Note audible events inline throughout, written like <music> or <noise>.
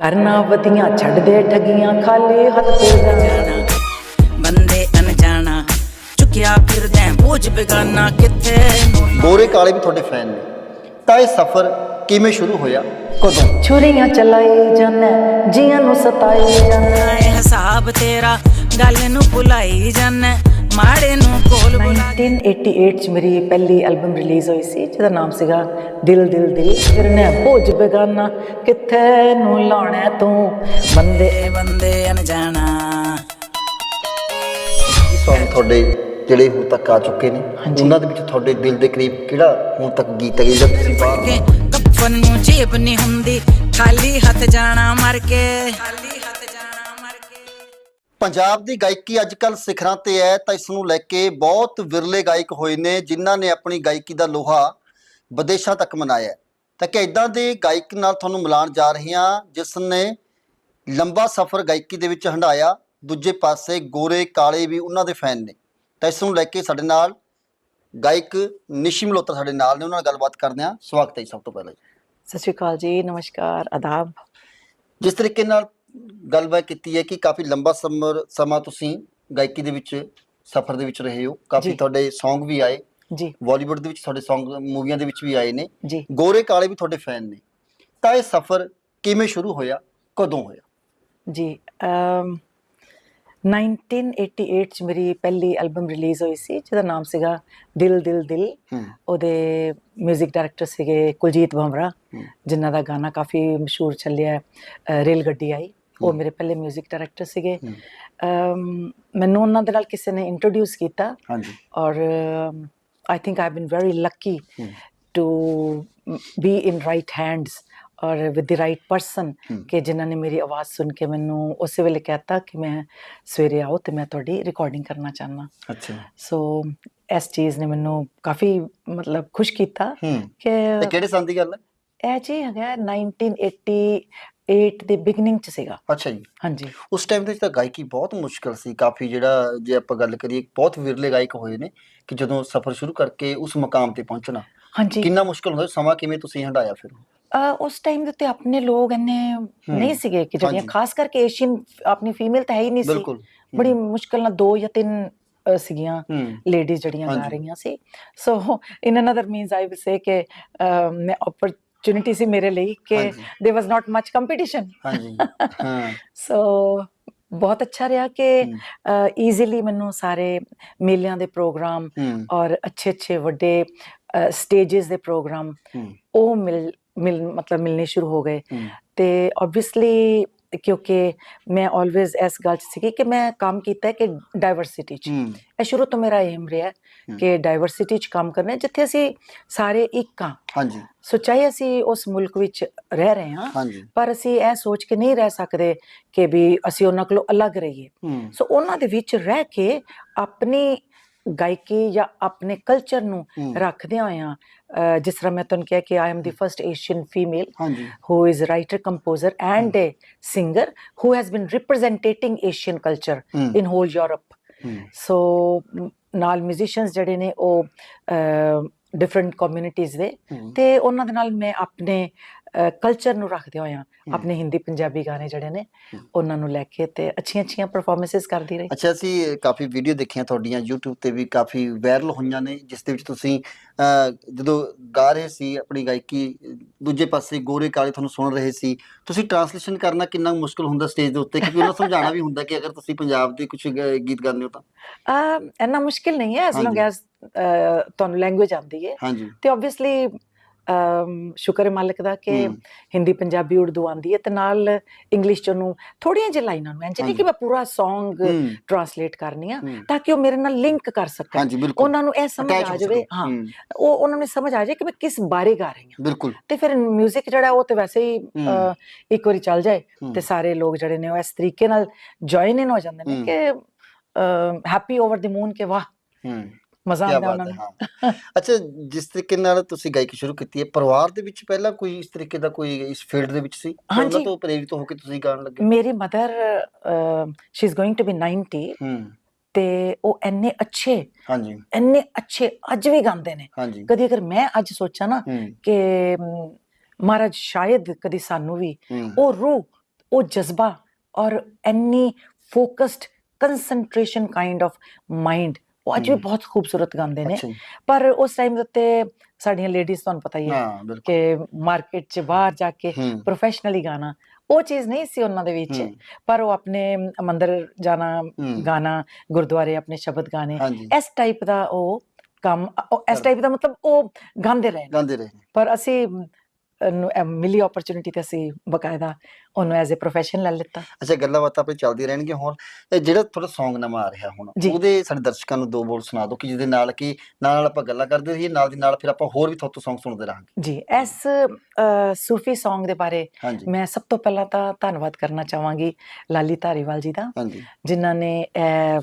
ਕਰਨਾ ਵਧੀਆਂ ਛੱਡ ਦੇ ਠੱਗੀਆਂ ਖਾਲੀ ਹੱਥ ਤੇ ਜਾਣਾ। ਬੰਦੇ ਅਣਜਾਣਾ ਚੁੱਕਿਆ ਫਿਰਦੇ ਬੋਝ ਬੇਗਾਨਾ ਕਿੱਥੇ? ਗੋਰੇ ਕਾਲੇ ਵੀ ਤੁਹਾਡੇ ਫੈਨ ਨੇ। ਤਾਂ ਇਹ ਸਫ਼ਰ ਕਿਵੇਂ ਸ਼ੁਰੂ ਹੋਇਆ? ਕਦੋਂ? ਛੁਰੀਆਂ ਚਲਾਈ ਜਾਣਾ ਜੀਆਂ ਨੂੰ ਸਤਾਈ ਜਾਣਾ ਇਹ ਹਿਸਾਬ ਤੇਰਾ ਗੱਲ ਨੂੰ ਭੁਲਾਈ ਜਾਣਾ ਮਾੜੇ ਨੂੰ ਕੋਲ ਬੁਲਾ 1988 ਚ ਮੇਰੀ ਪਹਿਲੀ ਐਲਬਮ ਰਿਲੀਜ਼ ਹੋਈ ਸੀ ਜਿਹਦਾ ਨਾਮ ਸੀਗਾ ਦਿਲ ਦਿਲ ਦਿਲ। ਫਿਰ ਨੇ ਭੋਜ ਬੇਗਾਨਾ ਕਿੱਥੇ ਨੂੰ ਲਾਉਣਾ ਤੂੰ? ਬੰਦੇ ਬੰਦੇ ਅਣਜਾਣਾ। ਇਹ Song ਤੁਹਾਡੇ ਜਿਹੜੇ ਹੁਣ ਤੱਕ ਆ ਚੁੱਕੇ ਨੇ ਹਾਂਜੀ। ਉਹਨਾਂ ਦੇ ਵਿੱਚ ਤੁਹਾਡੇ ਦਿਲ ਦੇ ਕਰੀਬ ਕਿਹੜਾ ਹੁਣ ਤੱਕ ਗੀਤ ਹੈ ਜਿਹੜਾ ਤੁਸੀਂ ਬਾਹਰ ਕੇ ਕੱਫਨ ਨੂੰ ਜੇਬ ਨਹੀਂ ਹੁੰਦੀ ਖਾਲੀ ਹੱਥ ਜਾਣਾ ਮਰ ਕੇ। ਖਾਲੀ ਹੱਥ ਜਾਣਾ ਮਰ ਕੇ ਪੰਜਾਬ ਦੀ ਗਾਇਕੀ ਅੱਜ ਕੱਲ ਸਿਖਰਾਂ ਤੇ ਹੈ ਤਾਂ ਇਸ ਨੂੰ ਲੈ ਕੇ ਬਹੁਤ ਵਿਰਲੇ ਗਾਇਕ ਹੋਏ ਨੇ ਜਿਨ੍ਹਾਂ ਨੇ ਆਪਣੀ ਗਾਇਕੀ ਦਾ ਲੋਹਾ ਵਿਦੇਸ਼ਾਂ ਤੱਕ ਮਨਾਇਆ। ਤਾਂ ਕਿ ਇਦਾਂ ਦੇ ਗਾਇਕ ਨਾਲ ਤੁਹਾਨੂੰ ਮਿਲਾਉਣ ਜਾ ਰਹੇ ਹਾਂ ਜਿਸ ਨੇ ਲੰਬਾ ਸਫ਼ਰ ਗਾਇਕੀ ਦੇ ਵਿੱਚ ਹੰਡਾਇਆ ਦੂਜੇ ਪਾਸੇ ਗੋਰੇ ਕਾਲੇ ਵੀ ਉਹਨਾਂ ਦੇ ਫੈਨ ਨੇ ਤਾਂ ਇਸ ਨੂੰ ਲੈ ਕੇ ਸਾਡੇ ਨਾਲ ਗਾਇਕ ਨਿਸ਼ੀ ਮਲੋਤਰਾ ਸਾਡੇ ਨਾਲ ਨੇ ਉਹਨਾਂ ਨਾਲ ਗੱਲਬਾਤ ਕਰਦੇ ਹਾਂ ਸਵਾਗਤ ਹੈ ਜੀ ਸਭ ਤੋਂ ਪਹਿਲਾਂ ਜੀ। ਸਤਿ ਸ਼੍ਰੀ ਅਕਾਲ ਜੀ ਨਮਸਕਾਰ ਆਦਾਬ ਜਿਸ ਤਰੀਕੇ ਨਾਲ ਗੱਲਬਾਤ ਕੀਤੀ ਹੈ ਕਿ ਕਾਫੀ ਲੰਬਾ ਸਮਰ ਸਮਾਂ ਤੁਸੀਂ ਗਾਇਕੀ ਦੇ ਵਿੱਚ ਸਫ਼ਰ ਦੇ ਵਿੱਚ ਰਹੇ ਹੋ। ਕਾਫੀ ਜੀ। ਤੁਹਾਡੇ Song ਵੀ ਆਏ। ਜੀ। ਬਾਲੀਵੁੱਡ ਦੇ ਵਿੱਚ ਤੁਹਾਡੇ Song ਮੂਵੀਆਂ ਦੇ ਵਿੱਚ ਵੀ ਆਏ ਨੇ। ਜੀ। ਗੋਰੇ ਕਾਲੇ ਵੀ ਤੁਹਾਡੇ ਫੈਨ ਨੇ। ਤਾਂ ਇਹ ਸਫ਼ਰ ਕਿਵੇਂ ਸ਼ੁਰੂ ਹੋਇਆ? ਕਦੋਂ ਹੋਇਆ? ਜੀ ਅਮ 1988 ਚ ਮੇਰੀ ਪਹਿਲੀ ਐਲਬਮ ਰਿਲੀਜ਼ ਹੋਈ ਸੀ ਜਿਹਦਾ ਨਾਮ ਸੀਗਾ ਦਿਲ ਦਿਲ ਦਿਲ। ਹੂੰ। ਉਹਦੇ 뮤직 ਡਾਇਰੈਕਟਰ ਸੀਗੇ ਕੁਲਜੀਤ ਬੰਵਰਾ ਹੂੰ। ਜਿਨ੍ਹਾਂ ਦਾ ਗਾਣਾ ਕਾਫੀ ਮਸ਼ਹੂਰ ਚੱਲਿਆ ਹੈ, ਅ, ਰੇਲ ਗੱਡੀ ਆਈ। ਉਹ ਮੇਰੇ ਪਹਿਲੇ 뮤직 ਡਾਇਰੈਕਟਰ ਸੀਗੇ ਮੈਨੂੰ ਉਹਨਾਂ ਦੇ ਨਾਲ ਕਿਸੇ ਨੇ ਇੰਟਰੋਡਿਊਸ ਕੀਤਾ। ਹਾਂਜੀ। ਔਰ I think I been very lucky. To be in right hands ਔਰ ਵਿਦ ਦ ਰਾਈਟ ਪਰਸਨ। ਕਿ ਜਿਨ੍ਹਾਂ ਨੇ ਮੇਰੀ ਆਵਾਜ਼ ਸੁਣ ਕੇ ਮੈਨੂੰ ਉਸੇ ਵੇਲੇ ਕਹਿਤਾ ਕਿ ਮੈਂ ਸਵੇਰੇ ਆਓ ਤੇ ਮੈਂ ਤੁਹਾਡੀ ਰਿਕਾਰਡਿੰਗ ਕਰਨਾ ਚਾਹਨਾ ਅੱਛਾ। ਸੋ ਇਸ ਚੀਜ਼ ਨੇ ਮੈਨੂੰ ਕਾਫੀ ਮਤਲਬ ਖੁਸ਼ ਕੀਤਾ ਕਿ ਤੇ ਕਿਹੜੇ ਸਾਲ ਦੀ ਗੱਲ ਹੈ? ਇਹ ਜੀ ਹੈਗਾ 1988 ਦੇ ਬਿਗਨਿੰਗ ਚ ਸੀਗਾ। ਅੱਛਾ ਜੀ। ਹਾਂਜੀ। ਉਸ ਟਾਈਮ ਦੇ ਵਿੱਚ ਤਾਂ ਗਾਇਕੀ ਬਹੁਤ ਮੁਸ਼ਕਲ ਸੀ ਕਾਫੀ ਜਿਹੜਾ ਜੇ ਆਪਾਂ ਗੱਲ ਕਰੀਏ ਬਹੁਤ ਵਿਰਲੇ ਗਾਇਕ ਹੋਏ ਨੇ ਕਿ ਜਦੋਂ ਸਫ਼ਰ ਸ਼ੁਰੂ ਕਰਕੇ ਉਸ ਮਕਾਮ ਤੇ ਪਹੁੰਚਣਾ। ਹਾਂਜੀ। ਕਿੰਨਾ ਮੁਸ਼ਕਲ ਹੁੰਦਾ ਸਮਾਂ ਕਿਵੇਂ ਤੁਸੀਂ ਹੰਡਾਇਆ ਫਿਰ? ਉਸ ਟਾਈਮ ਦੇ ਉੱਤੇ ਆਪਣੇ ਲੋਕ ਇੰਨੇ ਨਹੀਂ ਸੀਗੇ ਕਿ ਜਿਹੜੀਆਂ। ਖਾਸ ਕਰਕੇ ਏਸ਼ੀਅਨ ਆਪਣੀ ਫੀਮੇਲ ਤਾਂ ਹੈ ਹੀ ਨਹੀਂ ਸੀ। ਬਿਲਕੁਲ। ਬੜੀ ਮੁਸ਼ਕਲ ਨਾਲ ਦੋ ਜਾਂ ਤਿੰਨ ਸੀਗੀਆਂ ਲੇਡੀਜ਼ ਜਿਹੜੀਆਂ ਗਾ ਹਾਂਜੀ। ਰਹੀਆਂ ਸੀ। So in another means I will say ਕਿ ਮੈਂ ਓਪਰਚ्युनिटी ਸੀ ਮੇਰੇ ਲਈ ਕਿ there was not much competition ਹਾਂਜੀ। ਹਾਂ। <laughs> ਸੋ ਬਹੁਤ ਅੱਛਾ ਰਿਹਾ ਕਿ ਹਮ। ਈਜ਼ੀਲੀ ਮੈਨੂੰ ਸਾਰੇ ਮੇਲਿਆਂ ਦੇ ਪ੍ਰੋਗਰਾਮ ਔਰ ਅੱਛੇ ਅੱਛੇ ਵੱਡੇ ਸਟੇजेस ਦੇ ਪ੍ਰੋਗਰਾਮ ਉਹ ਮਿਲ ਮਿਲ ਮਤਲਬ ਮਿਲਨੇ ਸ਼ੁਰੂ ਹੋ ਗਏ। ਤੇ ਆਬਵੀਅਸਲੀ ਕਿਉਂਕਿ ਮੈਂ ਆਲਵੇਜ਼ ਇਸ ਗੱਲ 'ਚ ਸੀਗੀ ਕਿ ਮੈਂ ਕੰਮ ਕੀਤਾ ਹੈ ਕਿ ਡਾਈਵਰਸਿਟੀ 'ਚ ਇਹ ਸ਼ੁਰੂ ਤੋਂ ਮੇਰਾ ਏਮ ਰਿਹਾ। ਕਿ ਡਾਈਵਰਸਿਟੀ 'ਚ ਕੰਮ ਕਰਨਾ ਜਿੱਥੇ ਅਸੀਂ ਸਾਰੇ ਇੱਕ ਹਾਂ ਹਾਂਜੀ ਸੱਚਾਈ ਅਸੀਂ ਉਸ ਮੁਲਕ ਵਿੱਚ ਰਹਿ ਰਹੇ ਹਾਂ ਪਰ ਅਸੀਂ ਇਹ ਸੋਚ ਕੇ ਨਹੀਂ ਰਹਿ ਸਕਦੇ ਕਿ ਵੀ ਅਸੀਂ ਉਹਨਾਂ ਕੋਲੋਂ ਅਲੱਗ ਰਹੀਏ ਸੋ ਉਹਨਾਂ ਦੇ ਵਿੱਚ ਰਹਿ ਕੇ ਆਪਣੀ ਗਾਇਕੀ ਜਾਂ ਆਪਣੇ ਕਲਚਰ ਨੂੰ ਹੂੰ। ਰੱਖਦੇ ਹੋਇਆਂ ਜਿਸ ਤਰ੍ਹਾਂ ਮੈਂ ਤੁਹਾਨੂੰ ਕਿਹਾ ਕਿ I am the first Asian female ਹਾਂਜੀ who is a writer composer and a singer who has been representing asian culture ਹੂੰ in whole europe ਹੂੰ so ਮ, ਨਾਲ musicians ਜਿਹੜੇ ਨੇ ਉਹ ਡਿਫਰੈਂਟ ਕਮਿਊਨਿਟੀਜ਼ ਦੇ ਹੂੰ। ਤੇ ਉਹਨਾਂ ਦੇ ਨਾਲ ਮੈਂ ਆਪਣੇ ਕਲਚਰ ਨੂੰ ਰੱਖਦੇ ਹੋਇਆਂ ਆਪਣੇ ਹਿੰਦੀ ਪੰਜਾਬੀ ਗਾਣੇ ਜਿਹੜੇ ਨੇ। ਉਹਨਾਂ ਨੂੰ ਲੈ ਕੇ ਤੇ ਅੱਛੀਆਂ ਅੱਛੀਆਂ ਪਰਫਾਰਮੈਂਸਿਸ ਕਰਦੀ ਰਹੀ। ਅੱਛਾ ਅਸੀਂ ਕਾਫੀ ਵੀਡੀਓ ਦੇਖੀਆਂ ਤੁਹਾਡੀਆਂ YouTube ਤੇ ਵੀ ਕਾਫੀ ਵਾਇਰਲ ਹੋਈਆਂ ਨੇ ਜਿਸ ਦੇ ਵਿੱਚ ਤੁਸੀਂ ਜਦੋਂ ਗਾ ਰਹੇ ਸੀ ਆਪਣੀ ਗਾਇਕੀ ਦੂਜੇ ਪਾਸੇ ਗੋਰੇ ਕਾਲੇ ਤੁਹਾਨੂੰ ਸੁਣ ਰਹੇ ਸੀ ਤੁਸੀਂ ਟਰਾਂਸਲੇਸ਼ਨ ਕਰਨਾ ਕਿੰਨਾ ਮੁਸ਼ਕਲ ਹੁੰਦਾ ਸਟੇਜ ਦੇ ਉੱਤੇ ਕਿਉਂਕਿ ਉਹਨਾਂ ਸਮਝਾਉਣਾ ਵੀ ਹੁੰਦਾ ਕਿ ਅਗਰ ਤੁਸੀਂ ਪੰਜਾਬ ਦੇ ਕੁਝ ਗੀਤ ਗਾਉਂਦੇ ਹੋ ਤਾਂ। ਅਹ, ਇੰਨਾ ਮੁਸ਼ਕਿਲ ਨਹੀਂ ਹੈ ਐਸ ਲੌਂਗ। ਐਸ ਤੁਹਾਨੂੰ ਲੈਂਗੁਏਜ ਆਉਂਦੀ ਹੈ। ਤੇ ਆਬਵੀਅਸਲੀ ਸ਼ੁਕਰ ਹੈ ਮਾਲਕ ਦਾ ਕਿ। ਹਿੰਦੀ ਪੰਜਾਬੀ ਉਰਦੂ ਆਂਦੀ ਹੈ ਤੇ ਨਾਲ ਇੰਗਲਿਸ਼ ਚ ਉਹਨੂੰ ਥੋੜੀਆਂ ਜਿਹੀਆਂ ਲਾਈਨਾਂ ਨੂੰ ਇੰਜ ਨਹੀਂ ਕਿ ਮੈਂ ਪੂਰਾ Song। ਟਰਾਂਸਲੇਟ ਕਰਨੀ ਆ। ਤਾਂ ਕਿ ਉਹ ਮੇਰੇ ਨਾਲ ਲਿੰਕ ਕਰ ਸਕਣ ਉਹਨਾਂ ਨੂੰ ਇਹ ਸਮਝ ਆ ਜਾਵੇ। ਹਾਂ ਉਹ ਉਹਨਾਂ ਨੂੰ ਸਮਝ ਆ ਜਾਏ ਕਿ ਮੈਂ ਕਿਸ ਬਾਰੇ ਗਾ ਰਹੀ ਹਾਂ ਬਿਲਕੁਲ ਤੇ ਫਿਰ 뮤직 ਜਿਹੜਾ ਉਹ ਤੇ ਵੈਸੇ ਹੀ ਇੱਕ ਵਾਰੀ ਚੱਲ ਜਾਏ। ਤੇ ਸਾਰੇ ਲੋਕ ਜਿਹੜੇ ਨੇ ਉਹ ਇਸ ਤਰੀਕੇ ਨਾਲ ਜੁਆਇਨ ਇਨ ਹੋ ਜਾਂਦੇ ਨੇ। ਕਿ ਹੈਪੀ ਓਵਰ ਦੀ ਮੂਨ ਕਿ ਵਾਹ ਮਜ਼ਾ ਕੀ ਆਉਂਦਾ ਬਾਤ ਉਹਨਾਂ ਹੈ ਨੂੰ। ਹਾਂ। ਅੱਛਾ ਜਿਸ ਤਰੀਕੇ ਨਾਲ ਤੁਸੀਂ ਗਾਇਕੀ ਸ਼ੁਰੂ ਕੀਤੀ ਹੈ ਪਰਿਵਾਰ ਦੇ ਵਿੱਚ ਪਹਿਲਾਂ ਕੋਈ ਇਸ ਤਰੀਕੇ ਦਾ ਕੋਈ ਇਸ ਫੀਲਡ ਦੇ ਵਿੱਚ ਸੀ? ਤੇ ਉਹਨਾਂ ਹਾਂਜੀ। ਤੋਂ ਪ੍ਰੇਰਿਤ ਹੋ ਕੇ ਤੁਸੀਂ ਗਾਣ ਲੱਗੇ ਮੇਰੀ mother she is going to be 90 ਹੂੰ। ਤੇ ਉਹ ਇੰਨੇ ਅੱਛੇ ਹਾਂਜੀ। ਇੰਨੇ ਅੱਛੇ ਅੱਜ ਵੀ ਗਾਉਂਦੇ ਨੇ। ਹਾਂਜੀ। ਕਦੀ ਅਗਰ ਮੈਂ ਅੱਜ ਸੋਚਾਂ ਨਾ ਹੂੰ। ਕਿ ਮ, ਮਹਾਰਾਜ ਸ਼ਾਇਦ ਕਦੀ ਸਾਨੂੰ ਵੀ ਹੂੰ। ਉਹ ਰੂਹ ਉਹ ਜਜ਼ਬਾ ਔਰ ਇੰਨੀ focused concentration kind of mind ਉਹ ਅੱਜ ਵੀ। ਬਹੁਤ ਖੂਬਸੂਰਤ ਗਾਉਂਦੇ ਨੇ। ਪਰ ਉਸ ਟਾਈਮ ਉੱਤੇ ਸਾਡੀਆਂ ਲੇਡੀਜ਼ ਤੁਹਾਨੂੰ ਪਤਾ ਹੀ ਹੈ ਕਿ ਮਾਰਕੀਟ 'ਚ ਬਾਹਰ ਜਾ ਕੇ ਪ੍ਰੋਫੈਸ਼ਨਲੀ ਗਾਣਾ ਉਹ ਚੀਜ਼ ਨਹੀਂ ਸੀ ਉਹਨਾਂ ਦੇ ਵਿੱਚ। ਪਰ ਉਹ ਆਪਣੇ ਮੰਦਰ ਜਾਣਾ ਗਾਣਾ ਗੁਰਦੁਆਰੇ ਆਪਣੇ ਸ਼ਬਦ ਗਾਣੇ ਇਸ ਟਾਈਪ ਦਾ ਉਹ ਕੰਮ ਇਸ ਟਾਈਪ ਦਾ ਮਤਲਬ ਉਹ ਗਾਉਂਦੇ ਰਹੇ। ਗਾਉਂਦੇ ਰਹੇ ਪਰ ਅਸੀਂ ਨੂੰ ਅਹ, ਮਿਲੀ ਓਪਰਚ्युनिटी ਤੇ ਅਸੀਂ ਬਕਾਇਦਾ ਉਹਨੂੰ ਐਜ਼ ਅ ਪ੍ਰੋਫੈਸ਼ਨ ਲੈ ਲਿੱਤਾ। ਅੱਛਾ ਗੱਲਾਂ ਬਾਤਾਂ ਆਪਣੀ ਚੱਲਦੀ ਰਹਿਣਗੀਆਂ ਹੋਰ। ਤੇ ਜਿਹੜਾ ਤੁਹਾਡਾ Song ਨਵਾਂ ਆ ਰਿਹਾ ਹੁਣ ਉਹਦੇ ਸਾਡੇ ਦਰਸ਼ਕਾਂ ਨੂੰ ਦੋ ਬੋਲ ਸੁਣਾ ਦਿਓ ਕਿ ਜਿਹਦੇ ਨਾਲ ਕਿ ਨਾਲ ਨਾਲ ਆਪਾਂ ਗੱਲਾਂ ਕਰਦੇ ਰਹੀਏ ਨਾਲ ਦੀ ਨਾਲ ਫਿਰ ਆਪਾਂ ਹੋਰ ਵੀ ਤੁਹਾਡੇ Song ਸੁਣਦੇ ਰਹਾਂਗੇ। ਜੀ ਇਸ ਸੂਫੀ Song ਦੇ ਬਾਰੇ ਮੈਂ ਸਭ ਤੋਂ ਪਹਿਲਾਂ ਤਾਂ ਧੰਨਵਾਦ ਕਰਨਾ ਚਾਹਾਂਗੀ ਲਾਲੀ ਧਾਰੀਵਾਲ ਜੀ ਦਾ ਜਿਨ੍ਹਾਂ ਨੇ ਅਹ,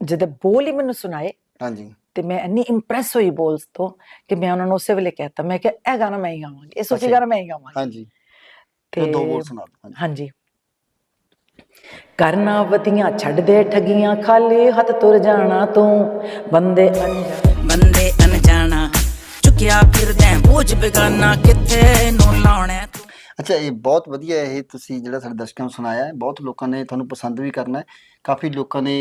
ਜਦੋਂ ਬੋਲ ਹੀ ਮੈਨੂੰ ਸੁਣਾਏ। ਹਾਂਜੀ। ਤੇ ਮੈਂ ਇੰਨੀ ਇੰਪ੍ਰੈਸ ਹੋਈ ਬੋਲਸ ਤੋਂ ਕਿ ਮੈਂ ਉਹਨਾਂ ਨੂੰ ਉਸੇ ਵੇਲੇ ਕਹਿਤਾ। ਮੈਂ ਕਿ ਇਹ ਗਾਣਾ ਮੈਂ ਹੀ ਗਾਵਾਂਗੀ। ਇਹ ਜੀ। ਗਾਣਾ ਮੈਂ ਹੀ ਗਾਵਾਂਗੀ। ਹਾਂਜੀ। ਤੇ ਦੋ ਬੋਲ ਸੁਣਾ ਦਿਓ। ਹਾਂਜੀ। ਕਰਨਾ ਵਤੀਆਂ ਛੱਡ ਦੇ ਠਗੀਆਂ ਖਾਲੀ ਹੱਥ ਤੁਰ ਜਾਣਾ ਤੂੰ। ਬੰਦੇ ਬੰਦੇ ਅਣਜਾਣਾ। ਚੁੱਕਿਆ ਫਿਰਦੇ ਬੋਝ ਬੇਗਾਨਾ ਕਿੱਥੇ? ਨੂੰ ਲਾਉਣਾ ਅੱਛਾ ਇਹ ਬਹੁਤ ਵਧੀਆ ਇਹ ਤੁਸੀਂ ਜਿਹੜਾ ਸਾਡੇ ਦਰਸ਼ਕਾਂ ਨੂੰ ਸੁਣਾਇਆ ਹੈ ਬਹੁਤ ਲੋਕਾਂ ਨੇ ਤੁਹਾਨੂੰ ਪਸੰਦ ਵੀ ਕਰਨਾ ਹੈ ਕਾਫੀ ਲੋਕਾਂ ਨੇ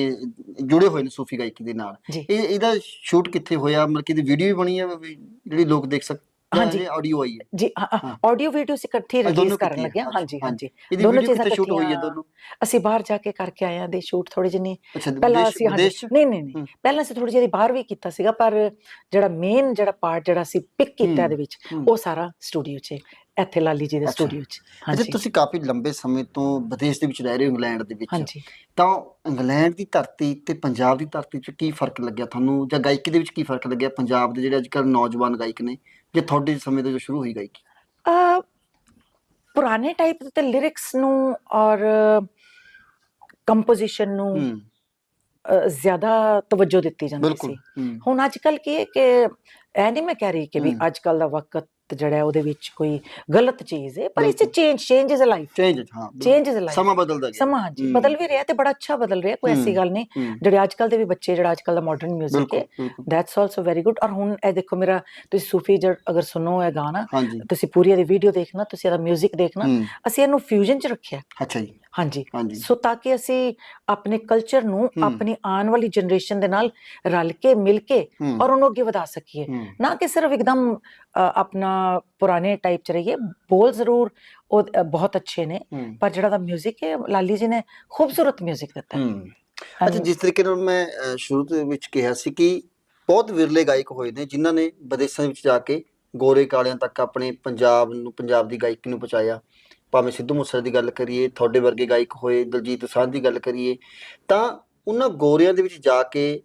ਜੁੜੇ ਹੋਏ ਨੇ ਸੂਫੀ ਗਾਇਕੀ ਦੇ ਨਾਲ ਇਹ ਇਹਦਾ ਸ਼ੂਟ ਕਿੱਥੇ ਹੋਇਆ ਮਤਲਬ ਕਿ ਇਹਦੀ ਵੀਡੀਓ ਵੀ ਬਣੀ ਹੈ ਜਿਹੜੀ ਲੋਕ ਦੇਖ ਸਕਦੇ ਹਾਂਜੀ। ਆਡੀਓ ਆਈ ਹੈ ਜੀ। ਆਡੀਓ ਵੀਡੀਓ ਅਸੀਂ ਇਕੱਠੀ ਰਿਲੀਜ਼ ਕਰਨ ਲੱਗੇ ਹਾਂ ਹਾਂਜੀ ਹਾਂਜੀ। ਦੋਨੋਂ ਚੀਜ਼ਾਂ ਸ਼ੂਟ ਹੋਈ ਹੈ। ਦੋਨੋਂ ਅਸੀਂ ਬਾਹਰ ਜਾ ਕੇ ਕਰਕੇ ਆਏ ਹਾਂ ਦੇ ਸ਼ੂਟ ਥੋੜੀ ਜਿਹੀ ਅੱਛਾ ਪਹਿਲਾਂ ਅਸੀਂ ਹਾਂਜੀ? ਨਹੀਂ ਨਹੀਂ ਨਹੀਂ। ਪਹਿਲਾਂ ਅਸੀਂ ਥੋੜੀ ਜਿਹੀ ਬਾਹਰ ਵੀ ਕੀਤਾ ਸੀਗਾ ਪਰ ਜਿਹੜਾ ਮੇਨ ਜਿਹੜਾ ਪਾਰਟ ਜਿਹੜਾ ਅਸੀਂ ਪਿਕ ਕੀਤਾ ਇਹਦੇ ਵਿੱਚ। ਉਹ ਸਾਰਾ ਸਟੂਡੀਓ 'ਚ ਇੱਥੇ ਲਾਲੀ ਜੀ ਦੇ। ਸਟੂਡੀਓ 'ਚ। ਅੱਛਾ ਤੁਸੀਂ ਕਾਫੀ ਲੰਬੇ ਸਮੇਂ ਤੋਂ ਵਿਦੇਸ਼ ਦੇ ਵਿੱਚ ਰਹਿ ਰਹੇ ਹੋ ਇੰਗਲੈਂਡ ਦੇ ਵਿੱਚ। ਹਾਂਜੀ। ਤਾਂ ਇੰਗਲੈਂਡ ਦੀ ਧਰਤੀ ਤੇ ਪੰਜਾਬ ਦੀ ਧਰਤੀ 'ਚ ਕੀ ਫ਼ਰਕ ਲੱਗਿਆ ਤੁਹਾਨੂੰ? ਜਾਂ ਗਾਇਕੀ ਦੇ ਵਿੱਚ ਕੀ ਫ਼ਰਕ ਲੱਗਿਆ? ਪੰਜਾਬ ਦੇ ਜਿਹੜੇ ਅੱਜ ਕੱਲ੍ਹ ਨੌਜਵਾਨ ਗਾਇਕ ਨੇ ਜੇ ਤੁਹਾਡੇ ਸਮੇਂ ਤੋਂ ਜੋ ਸ਼ੁਰੂ ਹੋਈ ਗਾਇਕੀ? ਅਹ ਪੁਰਾਣੇ ਟਾਈਪ ਦੇ ਲਿਰਿਕਸ ਨੂੰ ਔਰ ਕੰਪੋਜੀਸ਼ਨ ਨੂੰ ਹੂੰ। ਜ਼ਿਆਦਾ ਤਵੱਜੋ ਦਿੱਤੀ ਜਾਂਦੀ ਬਿਲਕੁਲ ਸੀ। ਹੂੰ। ਹੁਣ ਅੱਜ ਕੱਲ ਕੀ ਹੈ ਕਿ ਨਹੀਂ ਮੈਂ ਕਹਿ ਰਹੀ ਕਿ ਵੀ ਹਮ। ਅੱਜ ਕੱਲ ਦਾ ਵਕਤ ਜਿਹੜਾ ਹੈ ਉਹਦੇ ਵਿੱਚ ਕੋਈ ਗਲਤ ਚੀਜ਼ ਹੈ ਪਰ ਇਸ ਬਿਲਕੁਲ। Change change is a life change ਹਾਂ ਬਿਲਕੁਲ। ਚੇਂਜ ਇਜ਼ ਅ ਲਾਈਫ ਸਮਾਂ ਬਦਲਦਾ ਗਿਆ ਸਮਾਂ ਹਾਂਜੀ ਹਮ। ਬਦਲ ਵੀ ਰਿਹਾ ਤੇ ਬੜਾ ਅੱਛਾ ਬਦਲ ਰਿਹਾ ਕੋਈ ਐਸੀ ਹਮ। ਗੱਲ ਨਹੀਂ ਹੂੰ, ਜਿਹੜੇ ਅੱਜ ਕੱਲ ਦੇ ਵੀ ਬੱਚੇ ਜਿਹੜਾ ਅੱਜ ਕੱਲ ਦਾ ਮਾਡਰਨ 뮤직 ਬਿਲਕੁਲ ਹੈ ਬਿਲਕੁਲ ਦੈਟਸ ਆਲਸੋ ਵੈਰੀ ਗੁੱਡ ਔਰ ਹੁਣ ਇਹ ਦੇਖੋ ਮੇਰਾ ਤੁਸੀਂ ਸੂਫੀ ਜੜ ਅਗਰ ਸੁਣੋ ਇਹ ਗਾਣਾ ਹਾਂਜੀ ਤੁਸੀਂ ਪੂਰੀ ਇਹਦੀ ਵੀਡੀਓ ਦੇਖਣਾ ਤੁਸੀਂ ਇਹਦਾ 뮤직 ਦੇਖਣਾ ਹੂੰ ਅਸੀਂ ਇਹਨੂੰ ਫਿਊਜ਼ਨ ਚ ਰੱਖਿਆ ਅੱਛਾ ਜੀ ਹਾਂਜੀ ਹਾਂਜੀ ਸੋ ਤਾਂ ਕਿ ਅਸੀਂ ਆਪਣੇ ਕਲਚਰ ਨੂੰ ਹਮ। ਆਪਣੀ ਆਉਣ ਵਾਲੀ ਜਨਰੇਸ਼ਨ ਦੇ ਨਾਲ ਰਲ ਕੇ ਮਿਲ ਕੇ ਹੂੰ ਔਰ ਉਹਨੂੰ ਅੱਗੇ ਵਧਾ ਸਕੀਏ ਹੂੰ ਨਾ ਕਿ ਸਿਰਫ ਇੱਕਦਮ ਅ, ਆਪਣਾ ਪੁਰਾਣੇ ਟਾਈਪ ਚ ਰਹੀਏ ਬੋਲ ਜ਼ਰੂਰ ਉਹ ਅ, ਬਹੁਤ ਅੱਛੇ ਨੇ ਹੂੰ ਪਰ ਜਿਹੜਾ ਦਾ 뮤직 ਹੈ ਲਾਲੀ ਜੀ ਨੇ ਖੂਬਸੂਰਤ 뮤직 ਦਿੱਤਾ ਹੈ ਹੂੰ ਅੱਛਾ ਹਾਂਜੀ। ਜਿਸ ਤਰੀਕੇ ਨਾਲ ਮੈਂ ਅਹ, ਸ਼ੁਰੂ ਦੇ ਵਿੱਚ ਕਿਹਾ ਸੀ ਕਿ ਬਹੁਤ ਵਿਰਲੇ ਗਾਇਕ ਹੋਏ ਨੇ ਜਿਨ੍ਹਾਂ ਨੇ ਵਿਦੇਸ਼ਾਂ ਵਿੱਚ ਜਾ ਕੇ ਗੋਰੇ ਕਾਲਿਆਂ ਤੱਕ ਆਪਣੇ ਪੰਜਾਬ ਨੂੰ ਪੰਜਾਬ ਦੀ ਗਾਇਕੀ ਨੂੰ ਪਹੁੰਚਾਇਆ ਭਾਵੇਂ ਸਿੱਧੂ ਮੂਸੇਵਾਲੇ ਦੀ ਗੱਲ ਕਰੀਏ ਤੁਹਾਡੇ ਵਰਗੇ ਗਾਇਕ ਹੋਏ ਦਲਜੀਤ ਦੋਸਾਂਝ ਦੀ ਗੱਲ ਕਰੀਏ ਤਾਂ ਉਹਨਾਂ ਗੋਰਿਆਂ ਦੇ ਵਿੱਚ ਜਾ ਕੇ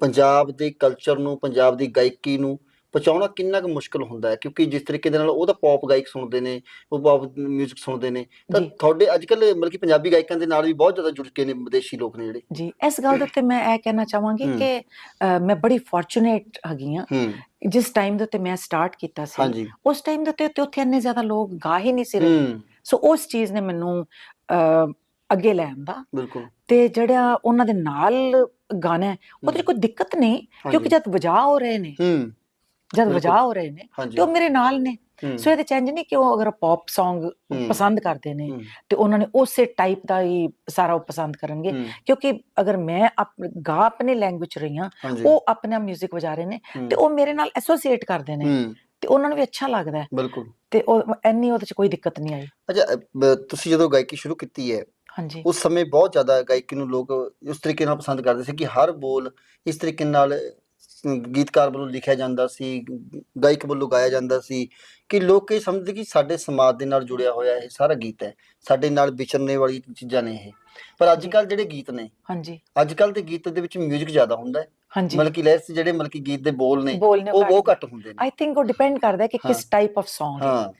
ਪੰਜਾਬ ਦੇ ਕਲਚਰ ਨੂੰ ਪੰਜਾਬ ਦੀ ਗਾਇਕੀ ਨੂੰ ਪਹੁੰਚਾਉਣਾ ਕਿੰਨਾ ਕੁ ਮੁਸ਼ਕਲ ਹੁੰਦਾ ਹੈ? ਕਿਉਂਕਿ ਜਿਸ ਤਰੀਕੇ ਦੇ ਨਾਲ ਉਹ ਤਾਂ ਪੌਪ ਗਾਇਕ ਸੁਣਦੇ ਨੇ ਉਹ ਪੌਪ 뮤직 ਸੁਣਦੇ ਨੇ ਤਾਂ। ਤੁਹਾਡੇ ਅੱਜ ਕੱਲ੍ਹ ਮਤਲਬ ਕਿ ਪੰਜਾਬੀ ਗਾਇਕਾਂ ਦੇ ਨਾਲ ਵੀ ਬਹੁਤ ਜ਼ਿਆਦਾ ਜੁੜ ਕੇ ਨੇ ਵਿਦੇਸ਼ੀ ਲੋਕ ਨੇ ਜਿਹੜੇ। ਜੀ ਇਸ ਗੱਲ ਦੇ ਉੱਤੇ ਮੈਂ ਇਹ ਕਹਿਣਾ ਚਾਹਾਂਗੀ। ਕਿ ਮੈਂ ਬੜੀ ਫੋਰਚੂਨੇਟ ਹੈਗੀ ਹਾਂ। ਹੂੰ। ਜਿਸ ਟਾਈਮ ਦੇ ਉੱਤੇ ਮੈਂ ਸਟਾਰਟ ਕੀਤਾ ਸੀ ਉਸ ਟਾਈਮ ਦੇ ਉੱਤੇ ਉੱਥੇ ਇੰਨੇ ਜ਼ਿਆਦਾ ਲੋਕ ਗਾ ਹੀ ਨਹੀਂ ਸੀ ਰਹੇ। ਸੋ ਉਸ ਚੀਜ਼ ਨੇ ਮੈਨੂੰ ਅੱਗੇ ਲੈ ਆਂਦਾ ਬਿਲਕੁਲ ਤੇ ਜਿਹੜਾ ਉਹਨਾਂ ਦੇ ਨਾਲ ਗਾਣਾ ਹੈ ਉਹਦੇ ਕੋਈ ਦਿੱਕਤ ਨਹੀਂ ਕਿਉਂਕਿ ਜਦ ਵਜਾ ਹੋ ਰਹੇ ਨੇ ਹੂੰ ਜਦ। ਵਜਾ ਹੋ ਰਹੇ ਨੇ ਤੇ ਉਹ ਮੇਰੇ ਨਾਲ ਨੇ ਸੋ ਇਹਦੇ ਚੇਂਜ ਨਹੀਂ ਕਿ ਉਹ ਅਗਰ ਪੌਪ Song। ਪਸੰਦ ਕਰਦੇ ਨੇ ਤੇ ਉਹਨਾਂ ਨੇ ਉਸੇ ਟਾਈਪ ਦਾ ਹੀ ਸਾਰਾ ਉਹ ਪਸੰਦ ਕਰਨਗੇ ਕਿਉਂਕਿ ਅਗਰ ਮੈਂ ਗਾ ਆਪਣੇ ਲੈਂਗੁਏਜ ਰਹੀ ਹਾਂ ਉਹ ਆਪਣਾ 뮤직 ਵਜਾ ਰਹੇ ਨੇ ਤੇ ਉਹ ਮੇਰੇ ਨਾਲ ਐਸੋਸੀਏਟ ਕਰਦੇ ਨੇ ਤੇ ਉਹਨਾਂ ਨੂੰ ਵੀ ਅੱਛਾ ਲੱਗਦਾ ਹੈ ਬਿਲਕੁਲ ਤੇ ਉਹ ਐਨੀ ਉਹਦੇ ਚ ਕੋਈ ਦਿੱਕਤ ਨਹੀਂ ਆਈ। ਅੱਛਾ ਅ, ਤੁਸੀਂ ਜਦੋਂ ਗਾਇਕੀ ਸ਼ੁਰੂ ਕੀਤੀ ਹੈ ਹਾਂਜੀ। ਉਸ ਸਮੇਂ ਬਹੁਤ ਜ਼ਿਆਦਾ ਗਾਇਕੀ ਨੂੰ ਲੋਕ ਉਸ ਤਰੀਕੇ ਨਾਲ ਪਸੰਦ ਕਰਦੇ ਸੀ ਕਿ ਹਰ ਬੋਲ ਇਸ ਤਰੀਕੇ ਨਾਲ ਗੀਤਕਾਰ ਵੱਲੋਂ ਲਿਖਿਆ ਜਾਂਦਾ ਸੀ ਗਾਇਕ ਵੱਲੋਂ ਗਾਇਆ ਜਾਂਦਾ ਸੀ ਕਿ ਲੋਕ ਇਹ ਸਮਝਦੇ ਕਿ ਸਾਡੇ ਸਮਾਜ ਦੇ ਨਾਲ ਜੁੜਿਆ ਹੋਇਆ ਇਹ ਸਾਰਾ ਗੀਤ ਹੈ ਸਾਡੇ ਨਾਲ ਵਿਚਰਨੇ ਵਾਲੀ ਚੀਜ਼ਾਂ ਨੇ ਇਹ। ਪਰ ਅੱਜ ਕੱਲ ਜਿਹੜੇ ਗੀਤ ਨੇ ਹਾਂਜੀ। ਅੱਜ ਕੱਲ ਦੇ ਗੀਤ ਦੇ ਵਿੱਚ 뮤직 ਜ਼ਿਆਦਾ ਹੁੰਦਾ ਹੈ। ਹਾਂਜੀ ਮਤਲਬ ਕਿ ਲੈਸ ਜਿਹੜੇ ਮਤਲਬ ਕਿ ਗੀਤ ਦੇ ਬੋਲ ਨੇ ਬੋਲਨੇ ਉਹ ਬਹੁਤ ਘੱਟ ਹੁੰਦੇ ਨੇ ਆਈ ਥਿੰਕ ਉਹ ਡਿਪੈਂਡ ਕਰਦਾ ਹੈ ਕਿ ਕਿਸ ਹਾਂ। ਟਾਈਪ ਆਫ Song ਹੈ ਹਾਂ